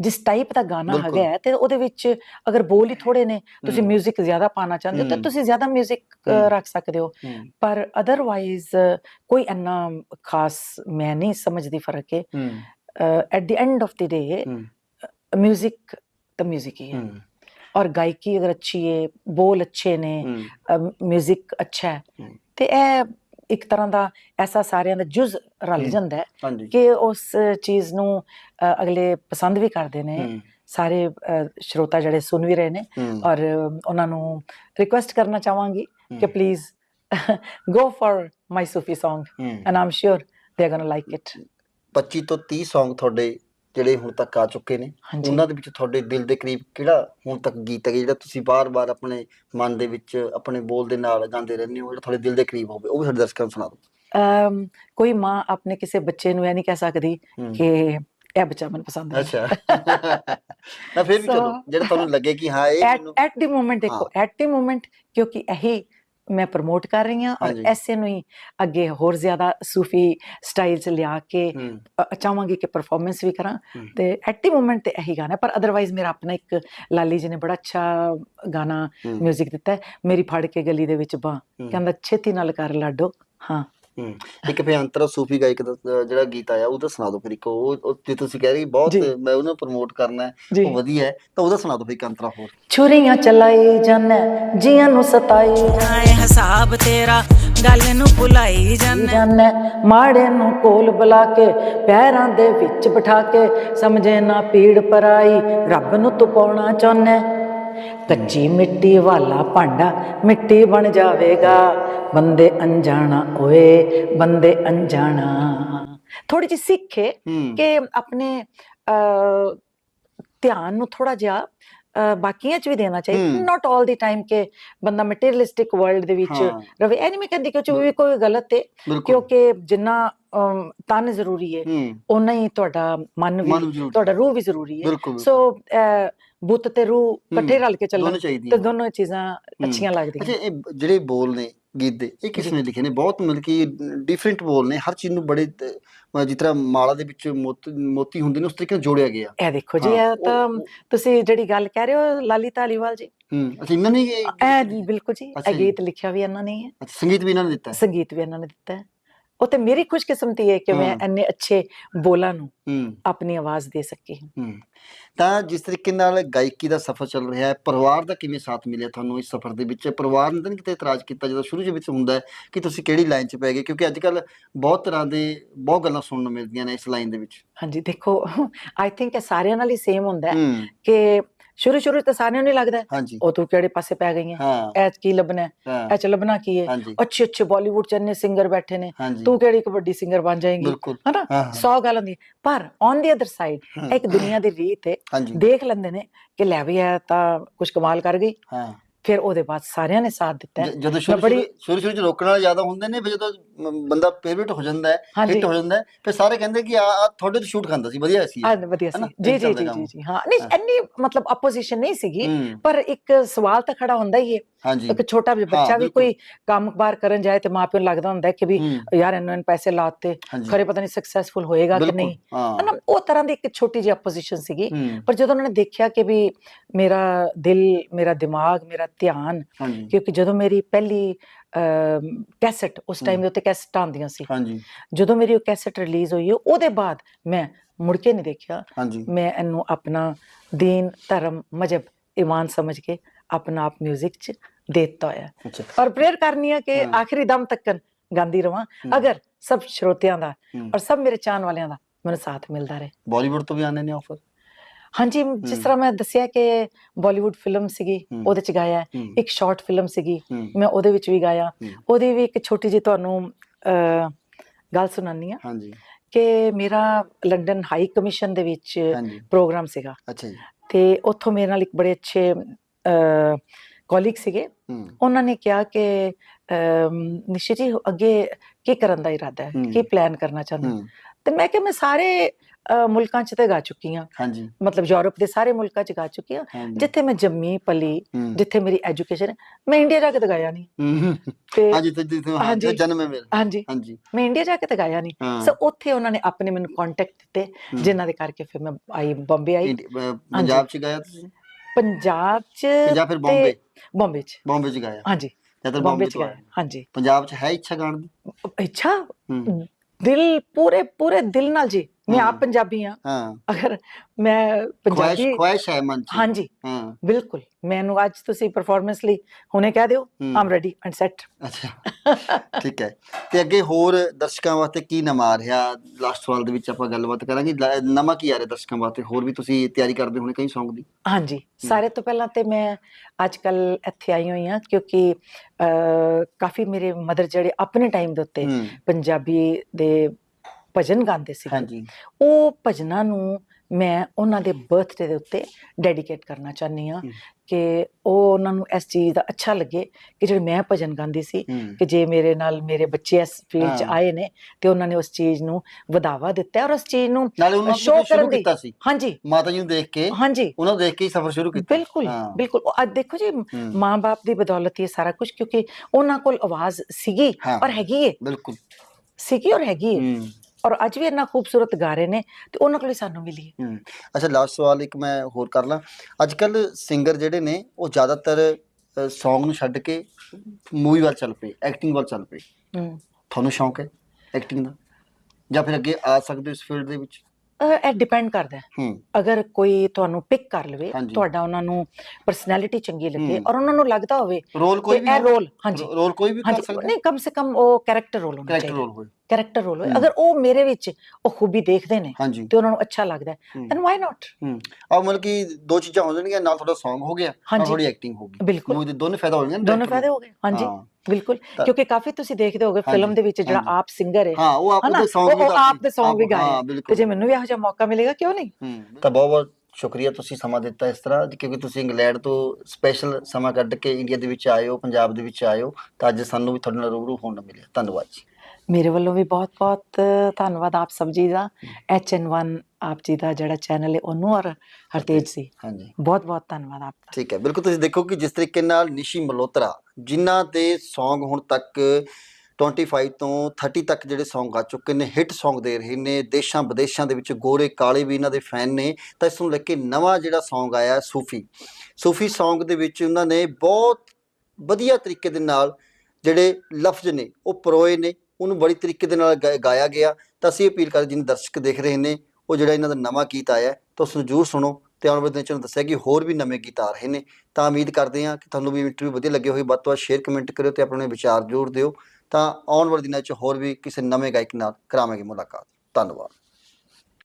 ਜਿਸ ਟਾਈਪ ਦਾ ਗਾਣਾ ਬਿਲਕੁਲ। ਹੈਗਾ ਹੈ ਤੇ ਉਹਦੇ ਵਿੱਚ ਅਗਰ ਬੋਲ ਹੀ ਥੋੜੇ ਨੇ ਤੁਸੀਂ ਹਮ। 뮤직 ਜ਼ਿਆਦਾ ਪਾਣਾ ਚਾਹੁੰਦੇ ਹੋ ਤਾਂ ਹਮ। ਤੁਸੀਂ ਜ਼ਿਆਦਾ 뮤직 ਹਮ। ਰੱਖ ਸਕਦੇ ਹੋ ਹੂੰ ਪਰ ਅਦਰਵਾਈਜ਼ ਕੋਈ ਇੰਨਾ ਖਾਸ ਮੈਂ ਨਹੀਂ ਸਮਝਦੀ ਫਰਕ ਹੈ ਹੂੰ at the end of the day ਹੂੰ 뮤직 ਤਾਂ 뮤직 ਹੀ ਹੈ ਹੂੰ ਔਰ ਗਾਇਕੀ ਅਗਰ ਅੱਛੀ ਹੈ ਬੋਲ ਅੱਛੇ ਨੇ ਹੂੰ 뮤직 ਅੱਛਾ ਹੈ ਹਮ। ਤੇ ਇਹ ਇੱਕ ਤਰ੍ਹਾਂ ਦਾ ਐਸਾ ਸਾਰਿਆਂ ਦਾ ਜੁਜ਼ ਰਲ। ਜਾਂਦਾ ਹੈ ਕਿ ਉਸ ਚੀਜ਼ ਨੂੰ ਅਗਲੇ ਪਸੰਦ ਵੀ ਕਰਦੇ ਨੇ। ਸਾਰੇ ਸਰੋਤਾ ਜਿਹੜੇ ਸੁਣ ਵੀ ਰਹੇ ਨੇ ਔਰ ਉਹਨਾਂ ਨੂੰ ਰਿਕੁਐਸਟ ਕਰਨਾ ਚਾਹਾਂਗੀ ਕਿ। Please go for my Sufi Song and I'm sure they are gonna like it 25 ਤੋਂ 30 Song ਤੁਹਾਡੇ ਜਿਹੜੇ ਹੁਣ ਤੱਕ ਆ ਚੁੱਕੇ ਨੇ। ਹਾਂਜੀ। ਉਹਨਾਂ ਦੇ ਵਿੱਚ ਤੁਹਾਡੇ ਦਿਲ ਦੇ ਕਰੀਬ ਕਿਹੜਾ ਹੁਣ ਤੱਕ ਗੀਤ ਹੈ ਜਿਹੜਾ ਤੁਸੀਂ ਬਾਰ-ਬਾਰ ਆਪਣੇ ਮਨ ਦੇ ਵਿੱਚ ਆਪਣੇ ਬੋਲ ਦੇ ਨਾਲ ਗਾਉਂਦੇ ਰਹਿੰਦੇ ਹੋ ਜਿਹੜਾ ਤੁਹਾਡੇ ਦਿਲ ਦੇ ਕਰੀਬ ਹੋਵੇ ਉਹ ਵੀ ਸਾਡੇ ਦਰਸ਼ਕਾਂ ਨੂੰ ਸੁਣਾ ਦਿਓ। ਅਮ, ਕੋਈ ਮਾਂ ਆਪਣੇ ਕਿਸੇ ਬੱਚੇ ਨੂੰ ਇਹ ਨਹੀਂ ਕਹਿ ਸਕਦੀ। ਕਿ ਇਹ ਬੱਚਾ ਮੈਨੂੰ ਪਸੰਦ ਹੈ। ਅੱਛਾ। ਨਾ ਫਿਰ ਵੀ So- ਚਲੋ ਜਿਹੜਾ ਤੁਹਾਨੂੰ ਲੱਗੇ ਕਿ ਹਾਂ ਇਹ ਐਟ ਦੀ ਮੂਮੈਂਟ ਦੇਖੋ ਐਟ ਦੀ ਮੂਮੈਂਟ ਕਿਉਂਕਿ ਇਹੀ ਮੈਂ ਪ੍ਰਮੋਟ ਕਰ ਰਹੀ ਹਾਂ ਔਰ। ਐਸੇ ਨੂੰ ਹੀ ਅੱਗੇ ਹੋਰ ਜ਼ਿਆਦਾ ਸੂਫੀ ਸਟਾਈਲ ਚ ਲਿਆ ਕੇ ਚਾਹਾਂਗੀ ਕਿ ਪਰਫਾਰਮੈਂਸ ਵੀ ਕਰਾਂ। ਤੇ ਐਟ ਦੀ ਮੂਮੈਂਟ ਤੇ ਇਹੀ ਗਾਣਾ। ਪਰ ਅਦਰਵਾਈਜ਼ ਮੇਰਾ ਆਪਣਾ ਇੱਕ ਲਾਲੀ ਜੀ ਨੇ ਬੜਾ ਅੱਛਾ ਗਾਣਾ 뮤직 ਦਿੱਤਾ ਹੈ ਮੇਰੀ ਫੜ ਕੇ ਗਲੀ ਦੇ ਵਿੱਚ ਹੂੰ, ਕਹਿੰਦਾ ਛੇਤੀ ਨਾਲ ਕਰ ਲਾਡੋ ਹਾਂ ਹੂੰ। ਇੱਕ ਫਿਰ ਅੰਤਰਾ ਸੂਫੀ ਗਾਇਕ ਦਾ ਜਿਹੜਾ ਗੀਤ ਆਇਆ ਉਹਦਾ ਸੁਣਾ ਦਿਓ ਫਿਰ ਇੱਕ ਉਹ ਜੇ ਤੁਸੀਂ ਕਹਿ ਰਹੇ ਬਹੁਤ। ਮੈਂ ਉਹਨੂੰ ਪ੍ਰਮੋਟ ਕਰਨਾ ਉਹ ਵਧੀਆ ਹੈ ਤਾਂ ਉਹਦਾ ਸੁਣਾ ਦਿਓ ਫਿਰ ਇੱਕ ਅੰਤਰਾ ਹੋਰ ਛੁਰੀਆਂ ਚਲਾਈ ਜਾਣਾ ਜੀਆਂ ਨੂੰ ਸਤਾਈ ਆਏ ਹਿਸਾਬ ਤੇਰਾ ਗੱਲ ਨੂੰ ਭੁਲਾਈ ਜਾਣਾ ਮਾੜੇ ਨੂੰ ਕੋਲ ਬੁਲਾ ਕੇ ਪੈਰਾਂ ਦੇ ਵਿੱਚ ਬਿਠਾ ਕੇ ਸਮਝੇ ਨਾ ਪੀੜ ਪਰਾਈ ਰੱਬ ਨੂੰ ਤੂੰ ਪਾਉਣਾ ਚਾਹੁੰਦਾ ਕੱਚੀ ਮਿੱਟੀ ਵਾਲਾ ਭਾਂਡਾ ਮਿੱਟੀ ਬਣ ਜਾਵੇਗਾ। ਬੰਦੇ ਅਣਜਾਣਾ ਓਏ ਬੰਦੇ ਅਣਜਾਣਾ। ਥੋੜੀ ਜਿਹੀ ਸਿੱਖੇ ਕਿ ਆਪਣੇ ਧਿਆਨ ਨੂੰ ਥੋੜਾ ਜਿਹਾ ਬਾਕੀਆਂ 'ਚ ਵੀ ਦੇਣਾ ਚਾਹੀਦਾ। ਨਾਟ 올 ਦੀ ਟਾਈਮ ਕਿ ਬੰਦਾ ਮਟੀਰੀਅਲਿਸਟਿਕ ਵਰਲਡ ਦੇ ਵਿੱਚ ਰਵੇ। ਇਹ ਨਹੀਂ ਮੈਂ ਕਹਿੰਦੀ ਕਿ ਉਹ ਵੀ ਕੋਈ ਗਲਤ ਹੈ ਕਿਉਂਕਿ ਜਿੰਨਾ ਤਨ ਜ਼ਰੂਰੀ ਹੈ। ਉਨਾ ਹੀ ਤੁਹਾਡਾ ਮਨ ਵੀ ਤੁਹਾਡਾ ਰੂਹ ਵੀ ਜ਼ਰੂਰੀ ਹੈ ਸੋ ਬੁੱਤ ਤੇ ਰੂਹ ਇਕੱਠੇ ਰਲ ਕੇ ਚੱਲਣ ਤੇ ਦੋਨੋਂ ਚੀਜ਼ਾਂ ਅੱਛੀਆਂ ਅੱਛਾ ਲੱਗਦੀਆਂ ਇਹ ਬ- ਜਿਹੜੇ ਬੋਲ ਨੇ ਗੀਤ ਦੇ ਇਹ ਕਿਸ। ਨੇ ਲਿਖੇ ਨੇ? ਬਹੁਤ ਮਤਲਬ ਕਿ ਡਿਫਰੈਂਟ ਬੋਲ ਨੇ। ਹਰ ਚੀਜ਼ ਨੂੰ ਬੜੇ ਜਿਸ ਤਰ੍ਹਾਂ ਮਾਲਾ ਦੇ ਵਿੱਚ ਮੋਤੀ ਮੋਤੀ ਹੁੰਦੇ ਨੇ ਉਸ ਤਰੀਕੇ ਨਾਲ ਜੋੜਿਆ ਗਿਆ। ਇਹ ਦੇਖੋ ਜੀ ਇਹ ਤਾਂ ਤੁਸੀਂ ਜਿਹੜੀ ਗੱਲ ਕਹਿ ਰਹੇ ਹੋ ਲਾਲੀ ਧਾਲੀਵਾਲ ਜੀ। ਹੂੰ ਅੱਛਾ ਇਹਨਾਂ ਨੇ ਇਹ ਬਿਲਕੁਲ ਜੀ ਇਹ। ਗੀਤ ਲਿਖਿਆ ਵੀ ਇਹਨਾਂ ਨੇ। ਹੀ ਸੰਗੀਤ ਵੀ ਇਹਨਾਂ ਨੇ ਦਿੱਤਾ ਹੈ? ਸੰਗੀਤ ਵੀ ਇਹਨਾਂ ਨੇ ਦਿੱਤਾ ਹੈ। ਉਹ ਤੇ ਮੇਰੀ ਖੁਸ਼ਕਿਸਮਤੀ ਹੈ ਕਿ ਮੈਂ। ਇੰਨੇ ਅੱਛੇ ਬੋਲਾਂ ਨੂੰ ਆਪਣੀ ਆਵਾਜ਼ ਦੇ ਸਕੀ ਤਾਂ ਜਿਸ ਤਰੀਕੇ ਨਾਲ ਗਾਇਕੀ ਦਾ ਸਫ਼ਰ ਚੱਲ ਰਿਹਾ ਹੈ ਪਰਿਵਾਰ ਦਾ ਕਿਵੇਂ ਸਾਥ ਮਿਲਿਆ ਤੁਹਾਨੂੰ ਇਸ ਸਫ਼ਰ ਦੇ ਵਿੱਚ? ਪਰਿਵਾਰ ਨੇ ਤਾਂ ਕਿਤੇ ਇਤਰਾਜ਼ ਕੀਤਾ ਜਦੋਂ ਸ਼ੁਰੂ ਦੇ ਵਿੱਚ ਹੁੰਦਾ ਹੈ ਕਿ ਤੁਸੀਂ ਕਿਹੜੀ ਲਾਈਨ 'ਚ ਪੈ ਗਏ? ਕਿਉਂਕਿ ਅੱਜ ਕੱਲ ਬਹੁਤ ਤਰ੍ਹਾਂ ਦੇ ਬਹੁਤ ਗੱਲਾਂ ਸੁਣਨ ਨੂੰ ਮਿਲਦੀਆਂ ਨੇ ਇਸ ਲਾਈਨ ਦੇ ਵਿੱਚ। ਹਾਂਜੀ ਦੇਖੋ ਆਈ ਥਿੰਕ ਇਹ ਸਾਰਿਆਂ ਨਾਲ ਹੀ ਸੇਮ ਹੁੰਦਾ ਹੂੰ। ਕਿ ਸ਼ੁਰੂ ਸ਼ੁਰੂ ਤਾਂ ਸਾਰਿਆਂ ਨੂੰ ਲੱਗਦਾ ਹਾਂਜੀ। ਉਹ ਤੂੰ ਕਿਹੜੇ ਪਾਸੇ ਪੈ ਗਈ ਹੈ? ਐ ਕੀ ਲੱਭਣਾ ਐ ਚ ਲੱਭਣਾ ਕੀ ਹੈ? ਅੱਛੇ ਅੱਛੇ ਬਾਲੀਵੁੱਡ ਚ ਇੰਨੇ ਸਿੰਗਰ ਬੈਠੇ ਨੇ। ਤੂੰ ਕਿਹੜੀ ਇੱਕ ਵੱਡੀ ਸਿੰਗਰ ਬਣ ਜਾਏਂਗੀ? ਹਨਾ? ਹਾਂ ਹਾਂ, ਸੌ ਗੱਲ ਹੁੰਦੀ। ਪਰ ਔਨ ਦੀ ਅਦਰ ਸਾਈਡ ਇੱਕ ਦੁਨੀਆ ਦੀ ਰੀਤ ਹੈ। ਦੇਖ ਲੈਂਦੇ ਨੇ ਕਿ ਲੈ ਵੀ ਇਹ ਤਾਂ ਕੁਝ ਕਮਾਲ ਕਰ ਗਈ। ਹਾਂ। ਫਿਰ ਉਹਦੇ ਬਾਅਦ ਸਾਰਿਆਂ ਨੇ ਸਾਥ ਦਿੱਤਾ ਜਦੋਂ ਸ਼ੁਰੂ ਸ਼ੁਰੂ ਸ਼ੁਰੂ ਚ ਰੋਕਣ ਵਾਲੇ ਜ਼ਿਆਦਾ ਹੁੰਦੇ ਨੇ ਫਿਰ ਜਦੋਂ ਬੰਦਾ ਫੇਵਰਟ ਹੋ ਜਾਂਦਾ ਹੈ ਹਿੱਟ ਹੋ ਜਾਂਦਾ ਹੈ ਫਿਰ ਸਾਰੇ ਕਹਿੰਦੇ ਕਿ ਆ ਤੁਹਾਡੇ ਤੋਂ ਸ਼ੂਟ ਖਾਂਦਾ ਸੀ ਵਧੀਆ ਸੀ ਹਾਂ ਵਧੀਆ? ਸੀ। ਜੀ ਜੀ ਜੀ ਕੰਮ। ਜੀ ਹਾਂ। ਨਹੀਂ। ਇੰਨੀ ਮਤਲਬ ਆਪੋਜੀਸ਼ਨ ਨਹੀਂ ਸੀਗੀ ਪਰ ਇੱਕ ਸਵਾਲ ਤਾਂ ਖੜਾ ਹੁੰਦਾ ਹੀ ਹੈ। ਇੱਕ ਛੋਟਾ ਜਿਹਾ ਬੱਚਾ ਵੀ। ਕੋਈ ਕੰਮ-ਬਾਰ ਕਰਨ ਜਾਏ ਤੇ ਮਾਪਿਆਂ ਨੂੰ ਲੱਗਦਾ ਹੁੰਦਾ ਕਿ ਵੀ ਯਾਰ ਇਹਨਾਂ ਨੇ ਪੈਸੇ ਲਾਤੇ ਖਰੇ ਪਤਾ ਨਹੀਂ ਸਕਸੈਸਫੁਲ ਹੋਏਗਾ ਕਿ ਨਹੀਂ। ਹਨਾ ਉਹ ਤਰ੍ਹਾਂ ਦੀ ਇੱਕ ਛੋਟੀ ਜਿਹੀ ਆਪੋਜੀਸ਼ਨ ਸੀਗੀ। ਪਰ ਜਦੋਂ ਉਹਨਾਂ ਨੇ ਦੇਖਿਆ ਕਿ ਵੀ ਮੇਰਾ ਦਿਲ ਮੇਰਾ ਦਿਮਾਗ ਮੇਰਾ ਧਿਆਨ ਹਾਂਜੀ। ਕਿਉਂਕਿ ਜਦੋਂ ਮੇਰੀ ਪਹਿਲੀ ਕੈਸਟ ਉਸ ਟਾਈਮ। ਦੇ ਉੱਤੇ ਕੈਸਟਾਂ ਆਉਂਦੀਆਂ ਸੀ। ਹਾਂਜੀ। ਜਦੋਂ ਮੇਰੀ ਉਹ ਕੈਸਟ ਰਿਲੀਜ਼ ਹੋਈ ਉਹਦੇ ਬਾਅਦ ਮੈਂ ਮੁੜ ਕੇ ਨਹੀਂ ਦੇਖਿਆ। ਹਾਂਜੀ। ਮੈਂ ਇਹਨੂੰ ਆਪਣਾ ਦੀਨ ਧਰਮ ਮਜਬ ਈਮਾਨ ਸਮਝ ਕੇ ਆਪਣਾ ਆਪ 뮤직 ਚ ਦਿੱਤਾ ਹੋਇਆ। ਔਰ ਪ੍ਰੇਅਰ ਕਰਨੀ ਹੈ ਕਿ। ਆਖਰੀ ਦਮ ਤੱਕ ਗਾਉਂਦੀ ਰਵਾਂ। ਅਗਰ ਸਭ ਸਰੋਤਿਆਂ ਦਾ ਔਰ ਸਭ ਮੇਰੇ ਚਾਹਣ ਵਾਲਿਆਂ ਦਾ ਮੈਨੂੰ ਸਾਥ ਮਿਲਦਾ ਰਹੇ। ਬਾਲੀਵੁੱਡ ਤੋਂ ਵੀ ਆਉਂਦੇ ਨੇ ਆਫਰ ਹਾਂਜੀ ਜਿਸ। ਤਰ੍ਹਾਂ ਮੈਂ ਦੱਸਿਆ ਕਿ ਬਾਲੀਵੁੱਡ ਫਿਲਮ ਸੀਗੀ। ਉਹਦੇ ਚ ਗਾਇਆ ਇੱਕ ਸ਼ਾਰਟ ਫਿਲਮ ਸੀਗੀ ਮੈਂ ਉਹਦੇ ਵਿੱਚ ਵੀ ਗਾਇਆ। ਉਹਦੀ ਵੀ ਇੱਕ ਛੋਟੀ ਜਿਹੀ ਤੁਹਾਨੂੰ ਗੱਲ ਸੁਣਾਨੀ ਆ ਹਾਂਜੀ। ਕਿ ਮੇਰਾ ਲੰਡਨ ਹਾਈ ਕਮਿਸ਼ਨ ਦੇ ਵਿੱਚ ਪ੍ਰੋਗਰਾਮ ਸੀਗਾ। ਅੱਛਾ ਜੀ। ਤੇ ਉੱਥੋਂ ਮੇਰੇ ਨਾਲ ਇੱਕ ਬੜੇ ਅੱਛੇ ਕੋਲੀਗ ਸੀਗੇ। ਉਹਨਾਂ ਨੇ ਕਿਹਾ ਕਿ ਅਮ, ਨਿਸ਼ੀ ਜੀ ਅੱਗੇ ਕੀ ਕਰਨ ਦਾ ਇਰਾਦਾ ਹੈ। ਕੀ ਪਲਾਨ ਕਰਨਾ ਚਾਹੁੰਦੇ ਤੇ ਮੈਂ ਕਿਹਾ ਮੈਂ ਸਾਰੇ ਮੁਲਕਾਂ 'ਚ ਤੇ ਗਾ ਚੁੱਕੀ ਹਾਂ। ਹਾਂਜੀ। ਮਤਲਬ ਯੂਰਪ ਦੇ ਸਾਰੇ ਮੁਲਕਾਂ 'ਚ ਗਾ ਚੁੱਕੀ ਹਾਂਜੀ। ਜਿੱਥੇ ਮੈਂ ਜੰਮੀ ਪਲੀ ਜਿੱਥੇ ਮੇਰੀ ਐਜੂਕੇਸ਼ਨ ਮੈਂ ਇੰਡੀਆ ਜਾ ਕੇ ਤਾਂ ਗਾਇਆ ਨਹੀਂ ਤੇ ਹਾਂਜੀ ਤੇ ਜਿੱਥੇ। ਜਨਮ ਹੈ ਮੇਰਾ। ਹਾਂਜੀ। ਹਾਂਜੀ। ਮੈਂ ਇੰਡੀਆ ਜਾ ਕੇ ਤਾਂ ਗਾਇਆ ਨਹੀਂ ਸੋ ਉੱਥੇ ਉਹਨਾਂ ਨੇ ਆਪਣੇ ਮੈਨੂੰ ਕੰਟੈਕਟ ਦਿੱਤੇ। ਜਿਨ੍ਹਾਂ ਦੇ ਕਰਕੇ ਫਿਰ ਮੈਂ ਆਈ ਬੰਬੇ ਆਈ। ਪੰਜਾਬ ਚ ਗਾਇਆ ਤੁਸੀਂ? ਪੰਜਾਬ 'ਚ ਜਾਂ ਫਿਰ ਬੰਬੇ? ਬੰਬੇ 'ਚ। ਬੰਬੇ ਚ ਗਾਇਆ। ਹਾਂਜੀ। ਜਾਂ ਤਾਂ ਬੰਬੇ 'ਚ ਗਾਇਆ। ਹਾਂਜੀ। ਪੰਜਾਬ ਚ ਹੈ ਇੱਛਾ ਗਾਣ ਦੀ? ਹੂੰ। ਦਿਲ ਪੂਰੇ ਪੂਰੇ ਦਿਲ ਨਾਲ ਜੀ। ਮੈਂ। ਆਪ ਪੰਜਾਬੀ ਹਾਂ। ਹਾਂ। ਅਗਰ ਮੈਂ ਪੰਜਾਬੀ ਖੁਆਇਸ਼ ਹੈ ਮਨ ਚ। ਹਾਂਜੀ। ਹਾਂ। ਬਿਲਕੁਲ। ਮੈਨੂੰ ਅੱਜ ਤੁਸੀਂ ਪਰਫਾਰਮੈਂਸ ਲਈ ਹੁਣੇ ਕਹਿ ਦਿਓ। ਆਮ ਰੈਡੀ ਐਂਡ ਸੈਟ ਅੱਛਾ। ਠੀਕ ਹੈ। ਤੇ ਅੱਗੇ ਹੋਰ ਦਰਸ਼ਕਾਂ ਵਾਸਤੇ ਕੀ ਨਵਾਂ ਆ ਰਿਹਾ? ਲਾਸਟ ਸਵਾਲ ਦੇ ਵਿੱਚ ਆਪਾਂ ਗੱਲਬਾਤ ਕਰਾਂਗੇ। ਨਵਾਂ ਕੀ ਆ ਰਿਹਾ ਦਰਸ਼ਕਾਂ ਵਾਸਤੇ? ਹੋਰ ਵੀ ਤੁਸੀਂ ਤਿਆਰੀ ਕਰਦੇ ਹੋਣੇ ਕਈ Song ਦੀ? ਹਾਂਜੀ। ਸਾਰੇ ਤੋਂ ਪਹਿਲਾਂ ਤੇ ਮੈਂ ਅੱਜ ਕੱਲ ਇੱਥੇ ਆਈ ਹੋਈ ਹਾਂ ਕਿਉਂਕਿ ਕਾਫੀ ਮੇਰੇ ਮਦਰ ਜਿਹੜੇ ਆਪਣੇ ਟਾਈਮ ਦੇ ਉੱਤੇ ਪੰਜਾਬੀ ਦੇ ਭਜਨ ਗਾਉਂਦੇ ਸੀ ਹਾਂਜੀ। ਉਹ ਭਜਨਾਂ ਨੂੰ ਮੈਂ ਉਹਨਾਂ ਦੇ ਬਰਥਡੇ ਦੇ ਉੱਤੇ ਡੈਡੀਕੇਟ ਕਰਨਾ ਚਾਹੁੰਦੀ ਹਾਂ ਹਮ। ਕਿ ਉਹ ਉਹਨਾਂ ਨੂੰ ਇਸ ਚੀਜ਼ ਦਾ ਅੱਛਾ ਲੱਗੇ ਕਿ ਜਿਹੜੇ ਮੈਂ ਭਜਨ ਗਾਉਂਦੀ ਸੀ ਕਿ ਜੇ ਮੇਰੇ ਨਾਲ ਮੇਰੇ ਬੱਚੇ ਇਸ ਫੀਲਡ 'ਚ। ਆਏ ਨੇ ਤੇ ਉਹਨਾਂ ਨੇ ਉਸ ਚੀਜ਼ ਨੂੰ ਵਧਾਵਾ ਦਿੱਤਾ ਔਰ ਉਸ ਚੀਜ਼ ਨੂੰ ਸ਼ੁਰੂ ਕਰਨ ਦੀ- ਹਾਂਜੀ। ਮਾਤਾ ਜੀ ਨੂੰ ਦੇਖ ਕੇ ਹਾਂਜੀ। ਉਹਨਾਂ ਨੂੰ ਦੇਖ ਕੇ ਹੀ ਸਫ਼ਰ ਸ਼ੁਰੂ ਕੀਤਾ। ਬਿਲਕੁਲ। ਬਿਲਕੁਲ। ਅੱਜ ਦੇਖੋ ਜੀ ਹੂੰ, ਮਾਂ-ਬਾਪ ਦੀ ਬਦੌਲਤ ਹੀ ਇਹ ਸਾਰਾ ਕੁਝ ਕਿਉਂਕਿ ਉਹਨਾਂ ਕੋਲ ਆਵਾਜ਼ ਸੀਗੀ। ਔਰ ਹੈਗੀ ਹੈ ਬਿਲਕੁਲ। ਸੀਗੀ ਔਰ ਹੈਗੀ ਹੂੰ। ਔਰ ਅੱਜ ਵੀ ਇੰਨਾ ਖੂਬਸੂਰਤ ਗਾ ਰਹੇ ਨੇ ਤੇ ਉਹਨਾਂ ਕੋਲ ਹੀ ਸਾਨੂੰ ਮਿਲੀ ਹੈ ਅੱਛਾ ਲਾਸਟ ਸਵਾਲ ਇੱਕ ਮੈਂ ਹੋਰ ਕਰ ਲਾਂ। ਅੱਜ ਕੱਲ ਸਿੰਗਰ ਜਿਹੜੇ ਨੇ ਉਹ ਜ਼ਿਆਦਾਤਰ Song ਨੂੰ ਛੱਡ ਕੇ ਮੂਵੀ ਵੱਲ ਚੱਲ ਪਏ ਐਕਟਿੰਗ ਵੱਲ ਚੱਲ ਪਏ। ਹੂੰ। ਤੁਹਾਨੂੰ ਸ਼ੌਂਕ ਹੈ ਐਕਟਿੰਗ ਦਾ? ਜਾਂ ਫਿਰ ਅੱਗੇ ਆ ਸਕਦੇ ਹੋ ਇਸ ਫੀਲਡ ਦੇ ਵਿੱਚ? ਇਹ ਡਿਪੈਂਡ ਕਰਦਾ ਹੈ ਅਗਰ ਕੋਈ ਤੁਹਾਨੂੰ ਪਿਕ ਕਰ ਲਵੇ। ਤੁਹਾਡਾ ਉਹਨਾਂ ਨੂੰ ਪਰਸਨੈਲਿਟੀ ਚੰਗੀ ਲੱਗੇ। ਔਰ ਉਹਨਾਂ ਨੂੰ ਲੱਗਦਾ ਹੋਵੇ ਰੋਲ ਕੋਈ ਵੀ ਇਹ। ਰੋਲ ਹਾਂਜੀ ਰੋਲ ਕੋਈ ਵੀ ਕਰ ਸਕਦਾ ਨਹੀਂ ਕਮ ਸੇ ਕਮ ਉਹ ਕੈਰੈਕਟਰ ਰੋਲ ਹੋਣਾ ਕੈਰੈਕਟਰ ਚਾਹੀਦਾ ਰੋਲ ਹੋਵੇ ਕੈਰੈਕਟਰ ਰੋਲ ਹੋਵੇ। ਅਗਰ ਉਹ ਮੇਰੇ ਵਿੱਚ ਉਹ ਖੂਬੀ ਦੇਖਦੇ ਨੇ ਤੇ ਉਹਨਾਂ ਨੂੰ ਅੱਛਾ ਲੱਗਦਾ। ਦੈਨ ਵਾਈ ਨਾਟ ਆ ਮਤਲਬ ਕਿ ਦੋ ਚੀਜ਼ਾਂ ਹੋ ਜਾਣਗੀਆਂ ਨਾਲ ਤੁਹਾਡਾ Song ਹੋ ਗਿਆ ਨਾਲ। ਤੁਹਾਡੀ ਐਕਟਿੰਗ ਹੋ ਗਈ ਮੂਵੀ ਦੇ ਦੋਨੇ ਫਾਇਦਾ ਹੋ ਜਾਣਗੇ ਦੋਨੋਂ ਫਾਇਦੇ ਹੋ ਗਏ ਹਾਂਜੀ। ਬਿਲਕੁਲ ਕਿਉਂਕਿ ਕਾਫੀ ਤੁਸੀਂ ਦੇਖਦੇ ਹੋਗੇ ਫਿਲਮ ਦੇ ਵਿੱਚ ਜਿਹੜਾ। ਆਪ ਸਿੰਗਰ ਹੈ ਹਾਂ ਉਹ ਆਪ ਦੇ ਉਹ ਵੀ ਆਪ ਦੇ ਵੀ ਗਾਏ। ਬਿਲਕੁਲ। ਤੇ ਜੇ ਮੈਨੂੰ ਵੀ ਇਹੋ ਜਿਹਾ ਮੌਕਾ ਮਿਲੇਗਾ ਕਿਉਂ ਨਹੀਂ? ਤਾਂ ਬਹੁਤ ਬਹੁਤ ਸ਼ੁਕਰੀਆ ਤੁਸੀਂ ਸਮਾਂ ਦਿੱਤਾ ਇਸ ਤਰ੍ਹਾਂ ਕਿਉਂਕਿ ਤੁਸੀਂ ਇੰਗਲੈਂਡ ਤੋਂ ਸਪੈਸ਼ਲ ਸਮਾਂ ਕੱਢ ਕੇ ਇੰਡੀਆ ਦੇ ਵਿੱਚ ਆਏ ਹੋ ਪੰਜਾਬ ਦੇ ਵਿੱਚ ਆਏ ਹੋ ਤਾਂ ਅੱਜ ਸਾਨੂੰ ਵੀ ਤੁਹਾਡੇ ਨਾਲ ਰੂਬਰੂ ਹੋਣ ਨੂੰ ਮਿਲਿਆ। ਧੰਨਵਾਦ ਜੀ। ਮੇਰੇ ਵੱਲੋਂ ਵੀ ਬਹੁਤ-ਬਹੁਤ ਧੰਨਵਾਦ ਆਪ ਸਭ ਜੀ ਦਾ। HN1 ਆਪ ਜੀ ਦਾ ਜਿਹੜਾ ਚੈਨਲ ਹੈ ਉਹਨੂੰ ਔਰ ਹਰਤੇਜ ਸੀ ਹਾਂਜੀ। ਬਹੁਤ-ਬਹੁਤ ਧੰਨਵਾਦ ਆਪ ਦਾ। ਠੀਕ ਹੈ ਬਿਲਕੁਲ ਤੁਸੀਂ ਦੇਖੋ ਕਿ ਜਿਸ ਤਰੀਕੇ ਨਾਲ ਨਿਸ਼ੀ ਮਲਹੋਤਰਾ ਜਿਨ੍ਹਾਂ ਦੇ Song ਹੁਣ ਤੱਕ 25 ਤੋਂ 30 ਤੱਕ ਜਿਹੜੇ Song ਆ ਚੁੱਕੇ ਨੇ ਹਿੱਟ Song ਦੇ ਰਹੇ ਨੇ ਦੇਸ਼ਾਂ ਵਿਦੇਸ਼ਾਂ ਦੇ ਵਿੱਚ ਗੋਰੇ ਕਾਲੇ ਵੀ ਇਹਨਾਂ ਦੇ ਫੈਨ ਨੇ ਤਾਂ ਇਸ ਨੂੰ ਲੈ ਕੇ ਨਵਾਂ ਜਿਹੜਾ Song ਆਇਆ ਸੂਫੀ। ਸੂਫੀ Song ਦੇ ਵਿੱਚ ਉਹਨਾਂ ਨੇ ਬਹੁਤ ਵਧੀਆ ਤਰੀਕੇ ਦੇ ਨਾਲ ਜਿਹੜੇ ਲਫ਼ਜ਼ ਨੇ ਉਹ ਪਰੋਏ ਨੇ ਉਹਨੂੰ ਬੜੀ ਤਰੀਕੇ ਦੇ ਨਾਲ ਗਾ- ਗਾਇਆ ਗਿਆ। ਤਾਂ ਅਸੀਂ ਅਪੀਲ ਕਰਦੇ ਜਿਨ ਦਰਸ਼ਕ ਦੇਖ ਰਹੇ ਨੇ ਉਹ ਜਿਹੜਾ ਇਹਨਾਂ ਦਾ ਨਵਾਂ ਗੀਤ ਆਇਆ ਹੈ, ਤਾਂ ਉਸ ਨੂੰ ਜ਼ਰੂਰ ਸੁਣੋ ਤੇ ਆਉਣ ਵਾਲੇ ਦਿਨਾਂ ਚ ਤੁਹਾਨੂੰ ਦੱਸਿਆ ਕਿ ਹੋਰ ਵੀ ਨਵੇਂ ਗੀਤ ਆ ਰਹੇ ਨੇ। ਤਾਂ ਉਮੀਦ ਕਰਦੇ ਹਾਂ ਕਿ ਤੁਹਾਨੂੰ ਵੀ ਇੰਟਰਵਿਊ ਵਧੀਆ ਲੱਗੇ ਹੋਏ। ਵੱਧ ਤੋਂ ਵੱਧ ਸ਼ੇਅਰ ਕਮੈਂਟ ਕਰਿਓ ਤੇ ਆਪਣੇ ਵਿਚਾਰ ਜ਼ਰੂਰ ਦਿਓ। ਤਾਂ ਆਉਣ ਵਾਲੇ ਦਿਨਾਂ ਚ ਹੋਰ ਵੀ ਕਿਸੇ ਨਵੇਂ ਗਾਇਕ ਨਾਲ ਕਰਾਵਾਂਗੇ ਮੁਲਾਕਾਤ। ਧੰਨਵਾਦ।